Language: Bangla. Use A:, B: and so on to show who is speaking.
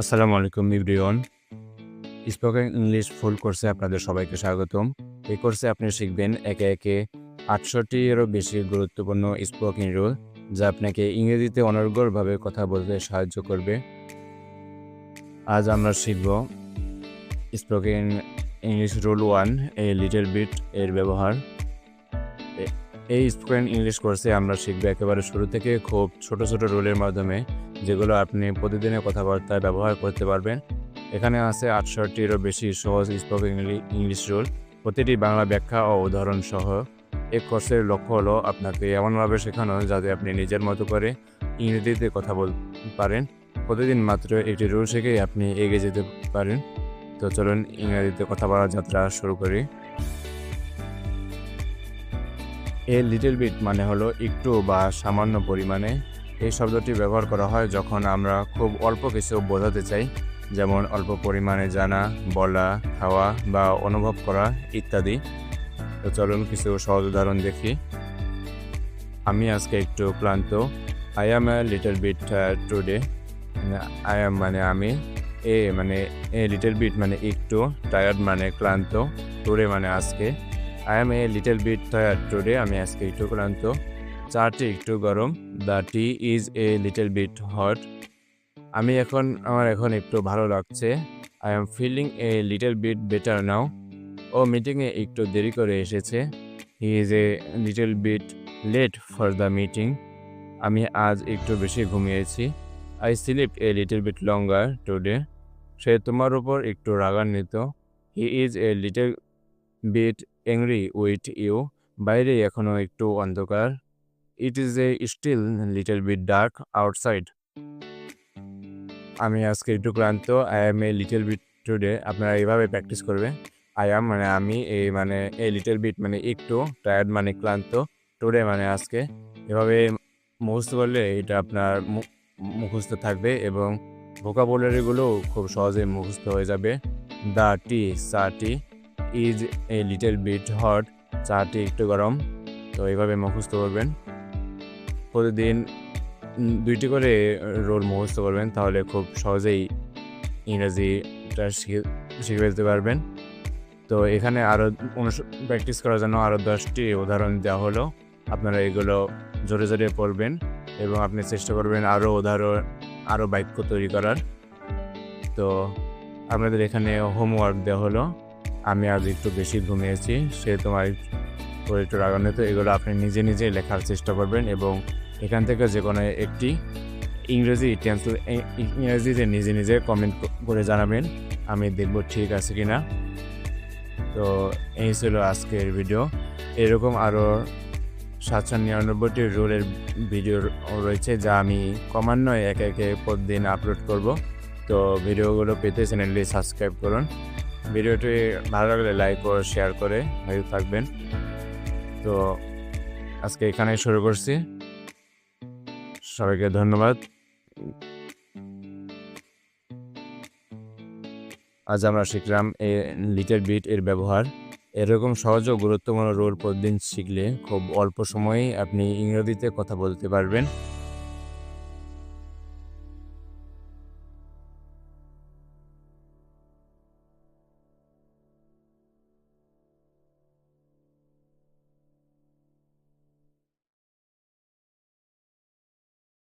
A: আসসালামু আলাইকুম ইব্রিয়ন স্পোকেন ইংলিশ ফুল কোর্সে আপনাদের সবাইকে স্বাগতম। এই কোর্সে আপনি শিখবেন একে একে আটষট্টিরও বেশি গুরুত্বপূর্ণ স্পোকেন রুল যা আপনাকে ইংরেজিতে অনর্গলভাবে কথা বলতে সাহায্য করবে। আজ আমরা শিখব spoken English rule one, a little bit এর ব্যবহার। এই স্পোকেন ইংলিশ কোর্সে আমরা শিখব একেবারে শুরু থেকে খুব ছোট ছোট রুলের মাধ্যমে যেগুলো আপনি প্রতিদিনের কথাবার্তায় ব্যবহার করতে পারবেন। এখানে আছে আটষট্টিরও বেশি সহজ স্পোকেন ইংলিশ রুল প্রতিটি বাংলা ব্যাখ্যা ও উদাহরণ সহ। এই কোর্সের লক্ষ্য হলো আপনাকে এমনভাবে শেখানো যাতে আপনি নিজের মতো করে ইংরেজিতে কথা বলতে পারেন। প্রতিদিন মাত্র একটি রুল শিখেই আপনি এগিয়ে যেতে পারেন। তো চলুন ইংরেজিতে কথা বলার যাত্রা শুরু করি। এ লিটল বিট মানে হলো একটু বা সামান্য পরিমাণে। এই শব্দটি ব্যবহার করা হয় যখন আমরা খুব অল্প কিছু বোঝাতে চাই, যেমন অল্প পরিমাণে জানা, বলা, খাওয়া বা অনুভব করা ইত্যাদি। তো চলুন কিছু সহজ উদাহরণ দেখি। আমি আজকে একটু ক্লান্ত। I am a little bit today I am মানে আমি। এ মানে এ লিটল বিট মানে একটু টায়ার্ড মানে ক্লান্ত। টুডে মানে আজকে। I am a little bit tired today আমি আজকে একটু ক্লান্ত। চাটি একটু গরম the tea is a little bit hot আমি এখন, আমার এখন একটু ভালো লাগছে। I am feeling a little bit better now ও মিটিংয়ে একটু দেরি করে এসেছে। He is a little bit late for the meeting আমি আজ একটু বেশি ঘুমিয়েছি। I sleep a little bit longer today সে তোমার উপর একটু রাগান্বিত। He is a little bit angry with you বাইরে এখনও একটু অন্ধকার। It is a still little bit dark outside আমি আজকে একটু ক্লান্ত I am a little bit today আপনারা এইভাবে প্র্যাকটিস করবে আই এম মানে আমি এই মানে এ লিটল বিট মানে একটু টায়ার্ড মানে ক্লান্ত টুডে মানে আজকে। এভাবে মুখস্থ করলে এটা আপনার মুখস্থ থাকবে এবং ভোকাবুলারিগুলো খুব সহজে মুখস্থ হয়ে যাবে। দ্য টি চা tea is a little bit hot চাটি একটু গরম, তো এইভাবে মুখস্থ করবেন। প্রতিদিন দুইটি করে রোল মুখস্থ করবেন, তাহলে খুব সহজেই ইংরাজিটা শিখে শিখে ফেলতে পারবেন। তো এখানে আরও প্র্যাকটিস করার জন্য আরও দশটি উদাহরণ দেওয়া হলো। আপনারা এগুলো জোরে জোরে পড়বেন এবং আপনি চেষ্টা করবেন আরও উদাহরণ আরও বাক্য তৈরি করার। তো আপনাদের এখানে হোমওয়ার্ক দেওয়া হলো। আমি আজ একটু বেশি ঘুমিয়েছি সে তোমার উপর একটু রাগান্বিত, এগুলো আপনি নিজে নিজে লেখার চেষ্টা করবেন এবং এখান থেকে যে কোনো একটি ইংরেজি টেন্সিল ইংরেজিতে নিজে নিজে কমেন্ট করে জানাবেন, আমি দেখব ঠিক আছে কি না তো এই ছিল আজকের ভিডিও এরকম আরও সাতশো নিরানব্বইটি রোলের ভিডিও রয়েছে যা আমি ক্রমান্বয়ে একে একে প্রতিদিন আপলোড করব। তো ভিডিওগুলো পেতে চ্যানেলটি সাবস্ক্রাইব করুন। ভিডিওটি ভালো লাগলে লাইক ও শেয়ার করে ভালো থাকবেন। তো আজকে এখানে শুরু করছি। সবাইকে ধন্যবাদ। আজ আমরা শিখলাম এ লিটার বিট এর ব্যবহার। এরকম সহজ ও গুরুত্বপূর্ণ রোল প্রতিদিন শিখলে খুব অল্প সময়ে আপনি ইংরেজিতে কথা বলতে পারবেন।